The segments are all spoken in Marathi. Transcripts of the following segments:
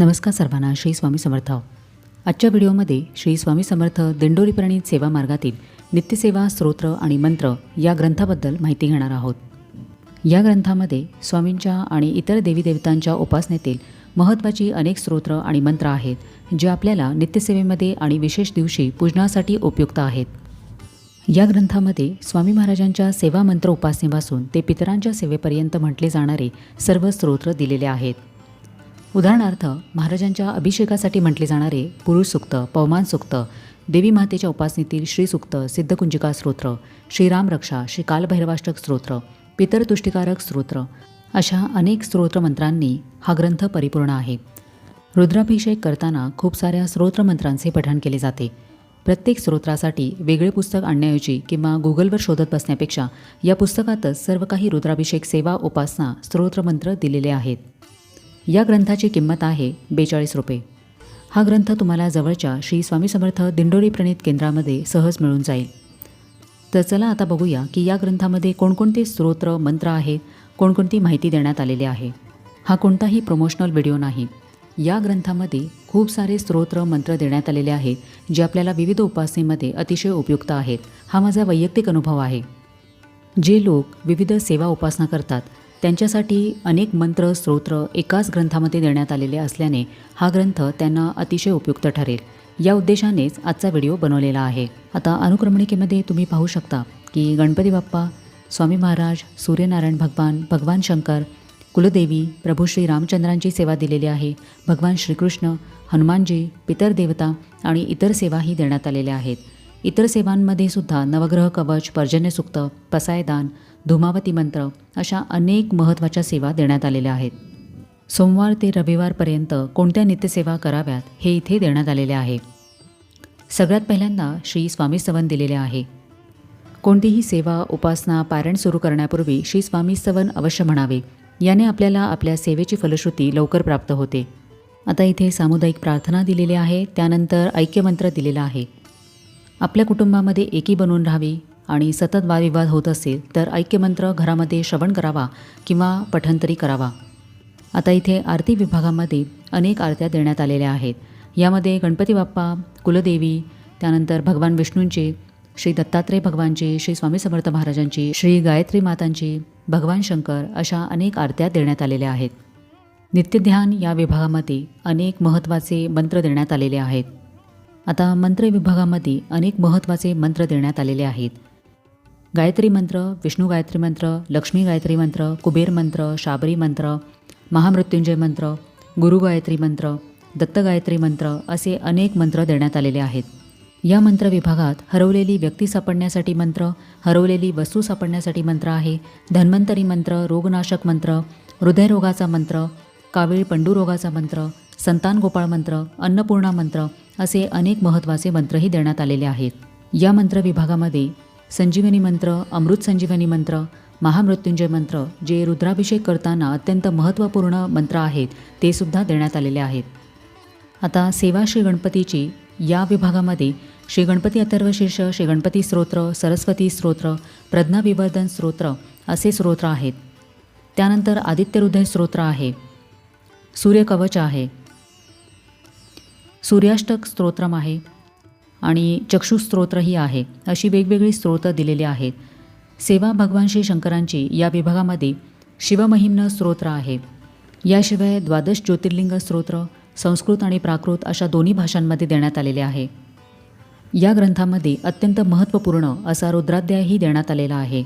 नमस्कार सर्वांना श्री स्वामी समर्थ. आजच्या व्हिडिओमध्ये श्री स्वामी समर्थ दिंडोरीप्रणीत सेवा मार्गातील नित्यसेवा स्तोत्र आणि मंत्र या ग्रंथाबद्दल माहिती घेणार आहोत. या ग्रंथामध्ये स्वामींच्या आणि इतर देवी देवतांच्या उपासनेतील महत्त्वाची अनेक स्तोत्र आणि मंत्र आहेत जे आपल्याला नित्यसेवेमध्ये आणि विशेष दिवशी पूजनासाठी उपयुक्त आहेत. या ग्रंथामध्ये स्वामी महाराजांच्या सेवा मंत्र उपासनेपासून ते पितरांच्या सेवेपर्यंत म्हटले जाणारे सर्व स्तोत्र दिलेले आहेत. उदाहरणार्थ महाराजांच्या अभिषेकासाठी म्हटले जाणारे पुरुष सुक्त पवमान सुक्त देवी मातेच्या उपासनेतील श्रीसुक्त सिद्धकुंजिका स्तोत्र श्रीराम रक्षा श्री कालभैरवाष्टक स्तोत्र पितरतुष्टिकारक स्तोत्र अशा अनेक स्तोत्र मंत्रांनी हा ग्रंथ परिपूर्ण आहे. रुद्राभिषेक करताना खूप साऱ्या स्तोत्रमंत्रांचे पठण केले जाते. प्रत्येक स्तोत्रासाठी वेगळे पुस्तक आणण्याऐवजी किंवा गुगलवर शोधत बसण्यापेक्षा या पुस्तकातच सर्व काही रुद्राभिषेक सेवा उपासना स्तोत्रमंत्र दिलेले आहेत. या ग्रंथाची किंमत आहे बेचाळीस रुपये. हा ग्रंथ तुम्हाला जवळच्या श्री स्वामी समर्थ दिंडोरी प्रणित केंद्रामध्ये सहज मिळून जाईल. तर चला आता बघूया की या ग्रंथामध्ये कोणकोणते स्तोत्र मंत्र आहेत कोणकोणती माहिती देण्यात आलेली आहे. हा कोणताही प्रमोशनल व्हिडिओ नाही. या ग्रंथामध्ये खूप सारे स्तोत्र मंत्र देण्यात आलेले आहेत जे आपल्याला विविध उपासनेमध्ये अतिशय उपयुक्त आहेत. हा माझा वैयक्तिक अनुभव आहे. जे लोक विविध सेवा उपासना करतात त्यांच्यासाठी अनेक मंत्र स्तोत्र एकाच ग्रंथामध्ये देण्यात आलेले असल्याने हा ग्रंथ त्यांना अतिशय उपयुक्त ठरेल. या उद्देशानेच आजचा व्हिडिओ बनवलेला आहे. आता अनुक्रमणिकेमध्ये तुम्ही पाहू शकता की गणपती बाप्पा स्वामी महाराज सूर्यनारायण भगवान भगवान शंकर कुलदेवी प्रभू श्री रामचंद्रांची सेवा दिलेली आहे भगवान श्रीकृष्ण हनुमानजी पितर देवता आणि इतर सेवाही देण्यात आलेल्या आहेत. इतर सेवांमध्ये सुद्धा नवग्रह कवच पर्जन्यसुक्त पसायदान धुमावती मंत्र अशा अनेक महत्त्वाच्या सेवा देण्यात आलेल्या आहेत. सोमवार ते रविवारपर्यंत कोणत्या नित्यसेवा कराव्यात हे इथे देण्यात आलेले आहे. सगळ्यात पहिल्यांदा श्री स्वामी सवन दिलेले आहे. कोणतीही सेवा उपासना पारायण सुरू करण्यापूर्वी श्री स्वामी सवन अवश्य म्हणावे. याने आपल्याला आपल्या सेवेची फलश्रुती लवकर प्राप्त होते. आता इथे सामुदायिक प्रार्थना दिलेली आहे त्यानंतर ऐक्यमंत्र दिलेला आहे. आपल्या कुटुंबामध्ये एकी बनवून राहावी आणि सतत वादविवाद होत असेल तर ऐक्यमंत्र घरामध्ये श्रवण करावा किंवा पठंतरी करावा. आता इथे आरती विभागामध्ये अनेक आरत्या देण्यात आलेल्या आहेत. यामध्ये गणपती बाप्पा कुलदेवी त्यानंतर भगवान विष्णूंचे श्री दत्तात्रेय भगवानचे श्री स्वामी समर्थ महाराजांची श्री गायत्री मातांची भगवान शंकर अशा अनेक आरत्या देण्यात आलेल्या आहेत. नित्यध्यान या विभागामध्ये अनेक महत्त्वाचे मंत्र देण्यात आलेले आहेत. आता मंत्र विभागामध्ये अनेक महत्त्वाचे मंत्र देण्यात आलेले आहेत. गायत्री मंत्र विष्णू गायत्री मंत्र लक्ष्मी गायत्री मंत्र कुबेर मंत्र शाबरी मंत्र महामृत्युंजय मंत्र गुरु गायत्री मंत्र दत्त गायत्री मंत्र असे अनेक मंत्र देण्यात आलेले आहेत. या मंत्र विभागात हरवलेली व्यक्ती सापडण्यासाठी मंत्र हरवलेली वस्तू सापडण्यासाठी मंत्र आहे धन्वंतरी मंत्र रोगनाशक मंत्र हृदयरोगाचा मंत्र कावीळ पंडुरोगाचा मंत्र संतान गोपाळ मंत्र अन्नपूर्णा मंत्र असे अनेक महत्त्वाचे मंत्रही देण्यात आलेले आहेत. या मंत्र विभागामध्ये संजीवनी मंत्र अमृत संजीवनी मंत्र महामृत्युंजय मंत्र जे रुद्राभिषेक करताना अत्यंत महत्त्वपूर्ण मंत्र आहेत ते सुद्धा देण्यात आलेले आहेत. आता सेवा श्री गणपतीची या विभागामध्ये श्री गणपती अथर्वशीर्ष श्री गणपती स्तोत्र सरस्वती स्तोत्र प्रज्ञाविवर्धन स्तोत्र असे स्तोत्र आहेत. त्यानंतर आदित्य हृदय स्तोत्र आहे. सूर्यकवच आहे. सूर्याष्टक स्तोत्रम आहे आणि चक्षुस्तोत्रही आहे. अशी वेगवेगळी स्तोत्रं दिलेली आहेत. सेवा भगवान श्री शंकरांची या विभागामध्ये शिवमहिम्न स्तोत्र आहे. याशिवाय द्वादश ज्योतिर्लिंग स्तोत्र संस्कृत आणि प्राकृत अशा दोन्ही भाषांमध्ये देण्यात आलेले आहे. या ग्रंथामध्ये अत्यंत महत्त्वपूर्ण असा रुद्राध्यायही देण्यात आलेला आहे.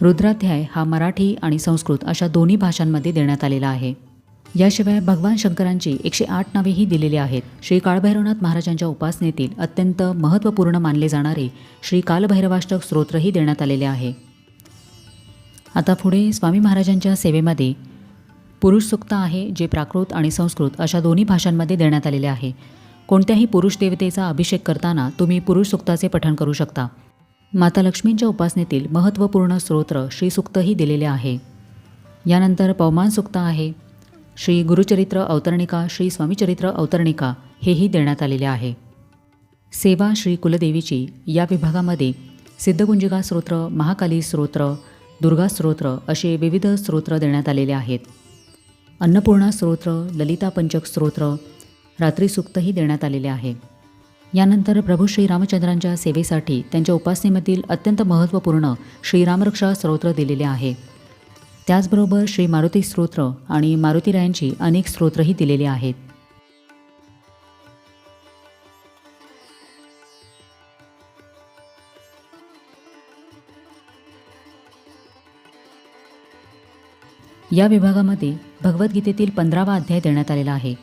रुद्राध्याय हा मराठी आणि संस्कृत अशा दोन्ही भाषांमध्ये देण्यात आलेला आहे. याशिवाय भगवान शंकरांची एकशे आठ नावेही दिलेली आहेत. श्री काळभैरवनाथ महाराजांच्या उपासनेतील अत्यंत महत्त्वपूर्ण मानले जाणारे श्री कालभैरवाष्टक स्तोत्रही देण्यात आलेले आहे. आता पुढे स्वामी महाराजांच्या सेवेमध्ये पुरुष सुक्त आहे जे प्राकृत आणि संस्कृत अशा दोन्ही भाषांमध्ये देण्यात आलेले आहे. कोणत्याही पुरुष देवतेचा अभिषेक करताना तुम्ही पुरुष सुक्ताचे पठण करू शकता. माता लक्ष्मींच्या उपासनेतील महत्त्वपूर्ण स्तोत्र श्रीसुक्तही दिलेले आहे. यानंतर पवमान सुक्त आहे श्री गुरुचरित्र अवतरणिका श्री स्वामीचरित्र अवतरणिका हेही देण्यात आलेले आहे. सेवा श्री कुलदेवीची या विभागामध्ये सिद्धगुंजिका स्तोत्र महाकाली स्तोत्र दुर्गा स्तोत्र असे विविध स्तोत्र देण्यात आलेले आहेत. अन्नपूर्णा स्तोत्र ललिता पंचक स्तोत्र रात्री सुक्तही देण्यात आलेले आहे. यानंतर प्रभू श्रीरामचंद्रांच्या सेवेसाठी त्यांच्या उपासनेमधील अत्यंत महत्त्वपूर्ण श्रीरामरक्षा स्तोत्र दिलेले आहे. त्याचबरोबर श्री मारुती स्तोत्र आणि मारुतीरायांची अनेक स्तोत्रही दिलेली आहेत. या विभागामध्ये भगवद्गीतेतील पंधरावा अध्याय देण्यात आलेला आहे.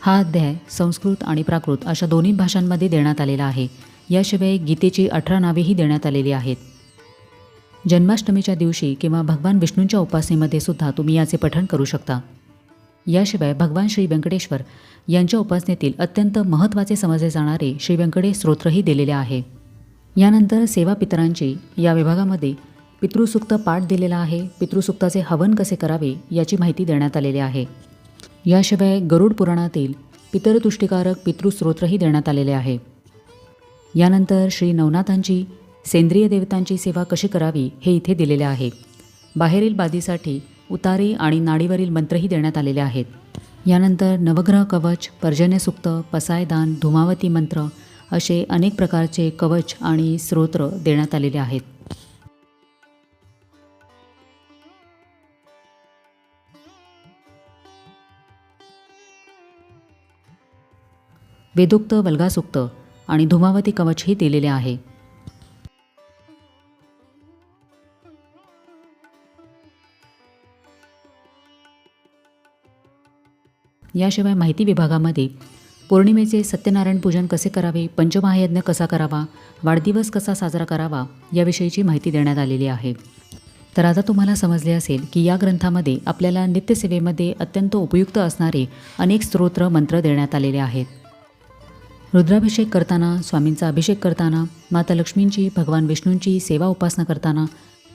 हा अध्याय संस्कृत आणि प्राकृत अशा दोन्ही भाषांमध्ये देण्यात आलेला आहे. याशिवाय गीतेची अठरा नावेही देण्यात आलेली आहेत. जन्माष्टमीच्या दिवशी किंवा भगवान विष्णूंच्या उपासनेमध्ये सुद्धा तुम्ही याचे पठण करू शकता. याशिवाय भगवान श्री व्यंकटेश्वर यांच्या उपासनेतील अत्यंत महत्त्वाचे समजले जाणारे श्री व्यंकटेश स्तोत्रही दिलेले आहे. यानंतर सेवा पितरांची या विभागामध्ये पितृसूक्त पाठ दिलेला आहे. पितृसूक्ताचे हवन कसे करावे याची माहिती देण्यात आलेली आहे. याशिवाय गरुड पुराणातील पितरतुष्टिकारक पितृस्त्रोत्रही देण्यात आलेले आहे. यानंतर श्री नवनाथांची सेंद्रिय देवतांची सेवा कशी करावी हे इथे दिलेले आहे. बाहेरील बाधीसाठी उतारी आणि नाडीवरील मंत्रही देण्यात आलेले आहेत. यानंतर नवग्रह कवच पर्जन्यसुक्त पसायदान धुमावती मंत्र असे अनेक प्रकारचे कवच आणि स्तोत्र देण्यात आलेले आहेत. वेदोक्त वल्गासुक्त आणि धुमावती कवचही दिलेले आहे. याशिवाय माहिती विभागामध्ये पौर्णिमेचे सत्यनारायण पूजन कसे करावे पंचमहायज्ञ कसा करावा वाढदिवस कसा साजरा करावा याविषयीची माहिती देण्यात आलेली आहे. तर आता तुम्हाला समजले असेल की या ग्रंथामध्ये आपल्याला नित्यसेवेमध्ये अत्यंत उपयुक्त असणारे अनेक स्तोत्र मंत्र देण्यात आलेले आहेत. रुद्राभिषेक करताना स्वामींचा अभिषेक करताना माता लक्ष्मींची भगवान विष्णूंची सेवा उपासना करताना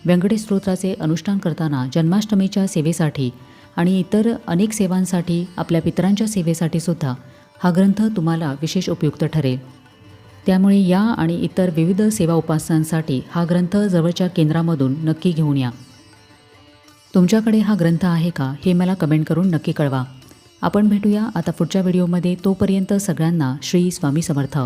व्यंकटेश स्तोत्राचे अनुष्ठान करताना जन्माष्टमीच्या सेवेसाठी आणि इतर अनेक सेवांसाठी आपल्या पित्रांच्या सेवेसाठी सुद्धा हा ग्रंथ तुम्हाला विशेष उपयुक्त ठरेल. त्यामुळे या आणि इतर विविध सेवा उपासनांसाठी हा ग्रंथ जवळच्या केंद्रामधून नक्की घेऊन या. तुमच्याकडे हा ग्रंथ आहे का हे मला कमेंट करून नक्की कळवा. आपण भेटूया आता पुढच्या व्हिडिओमध्ये. तोपर्यंत सगळ्यांना श्री स्वामी समर्थ.